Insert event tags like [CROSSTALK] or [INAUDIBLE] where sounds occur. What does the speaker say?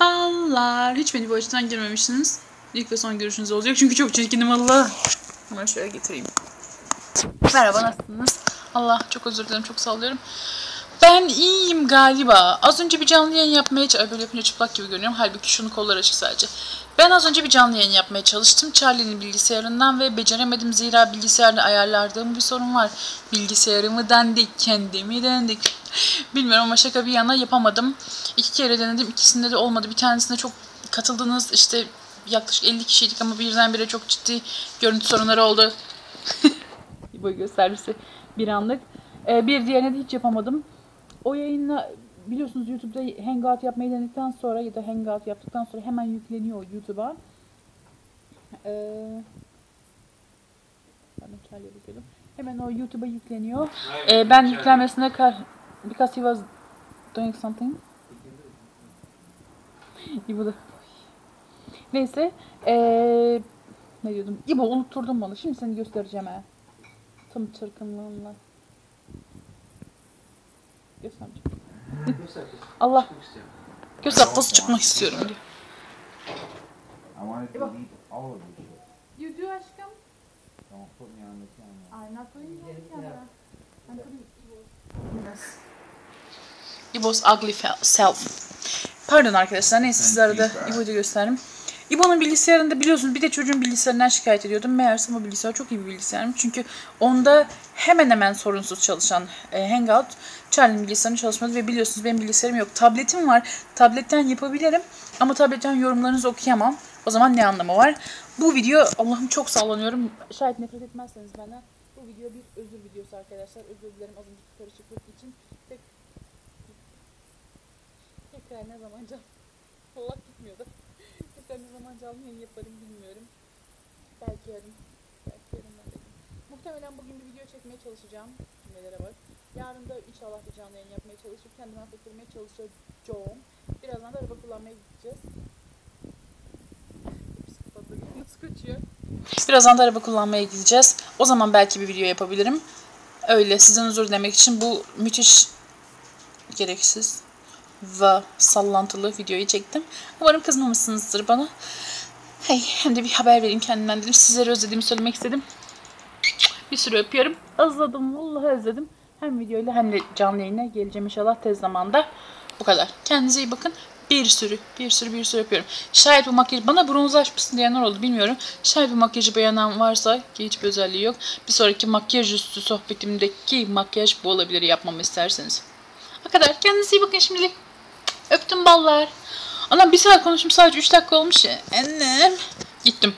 Ballar. Hiç beni bu açıdan görmemişsiniz. İlk ve son görüşünüz olacak. Çünkü çok çirkinim Allah. Hemen şöyle getireyim. Merhaba nasılsınız? Allah çok özür dilerim çok sallıyorum. Ben iyiyim galiba. Az önce bir canlı yayın yapmaya çalıştım. Böyle çıplak gibi görünüyorum. Halbuki şunun kolları açık sadece. Ben az önce bir canlı yayın yapmaya çalıştım. Charlie'nin bilgisayarından ve beceremedim. Zira bilgisayarda ayarlardığım bir sorun var. Bilgisayarımı dendik, kendimi dendik. [LAUGHS] Bilmiyorum ama şaka bir yana yapamadım. İki kere denedim. İkisinde de olmadı. Bir tanesinde çok katıldınız. İşte yaklaşık 50 kişiydik ama birdenbire çok ciddi görüntü sorunları oldu. [LAUGHS] boy göstergesi bir anlık. Ee, bir diğerine de hiç yapamadım. O yayınla biliyorsunuz YouTube'da Hangout yapmayı denedikten sonra ya da Hangout yaptıktan sonra hemen yükleniyor YouTube'a. Ee, bakıyordum. Hemen o YouTube'a yükleniyor. Ee, ben yüklenmesine kar because he was doing something. İbo da Neyse. Ee, ne diyordum? İbo unutturdun bana. Şimdi seni göstereceğim ha. Tam çırkınlığınla. Aşkım. On the camera. I'm not putting you on camera. I'm putting İbo's ugly self. Pardon arkadaşlar neyse size arada İbo'yu da gösterdim. İbo'nun bilgisayarında biliyorsunuz bir de çocuğun bilgisayarından şikayet ediyordum. Meğerse bu bilgisayar çok iyi bir bilgisayarmış. Çünkü onda hemen hemen sorunsuz çalışan e, Hangout Charlie'nin bilgisayarının çalışmadı ve biliyorsunuz benim bilgisayarım yok. Tabletim var. Tabletten yapabilirim ama tabletten yorumlarınızı okuyamam. O zaman ne anlamı var? Bu video Allah'ım çok sallanıyorum. Şayet nefret etmezseniz benden bu video bir özür videosu arkadaşlar. Özür dilerim az önceki karışıklık için. Tek tekrar ne zaman can Allah gitmiyordu. Canlı yayın yaparım bilmiyorum. Belki yarın. Belki dedim. Muhtemelen bugün bir video çekmeye çalışacağım. Cümlelere bak. Yarın da inşallah bir canlı yayın yapmaya çalışıp kendimi affettirmeye çalışacağım. Birazdan da araba kullanmaya gideceğiz. Birazdan da araba kullanmaya gideceğiz. O zaman belki bir video yapabilirim. Öyle sizden özür dilemek için bu müthiş gereksiz ve sallantılı videoyu çektim. Umarım kızmamışsınızdır bana. Hey, hem de bir haber vereyim kendimden dedim. Sizleri özlediğimi söylemek istedim. Bir sürü öpüyorum. Özledim, vallahi özledim. Hem videoyla hem de canlı yayına geleceğim inşallah tez zamanda. Bu kadar. Kendinize iyi bakın. Bir sürü, bir sürü, bir sürü öpüyorum. Şayet bu makyaj, bana bronzlaşmışsın diyenler oldu bilmiyorum. Şayet bu makyajı beğenen varsa ki hiçbir özelliği yok. Bir sonraki makyaj üstü sohbetimdeki makyaj bu olabilir yapmamı isterseniz. O kadar. Kendinize iyi bakın şimdilik. Aptallar. Anam bir saat konuştum sadece 3 dakika olmuş. Annem. Gittim.